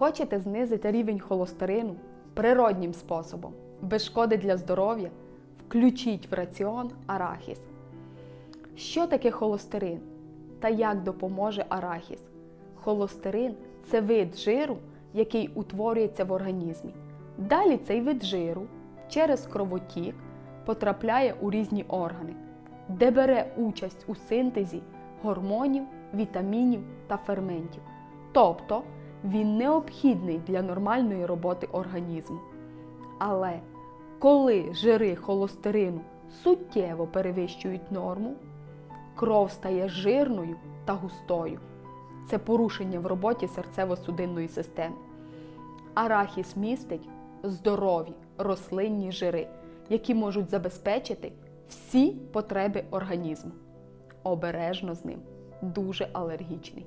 Хочете знизити рівень холестерину природнім способом, без шкоди для здоров'я? Включіть в раціон арахіс. Що таке холестерин та як допоможе арахіс? Холестерин це вид жиру, який утворюється в організмі. Далі цей вид жиру через кровотік потрапляє у різні органи, де бере участь у синтезі гормонів, вітамінів та ферментів. Тобто він необхідний для нормальної роботи організму. Але коли жири холестерину суттєво перевищують норму, кров стає жирною та густою. Це порушення в роботі серцево-судинної системи. Арахіс містить здорові рослинні жири, які можуть забезпечити всі потреби організму. Обережно з ним. Дуже алергічний.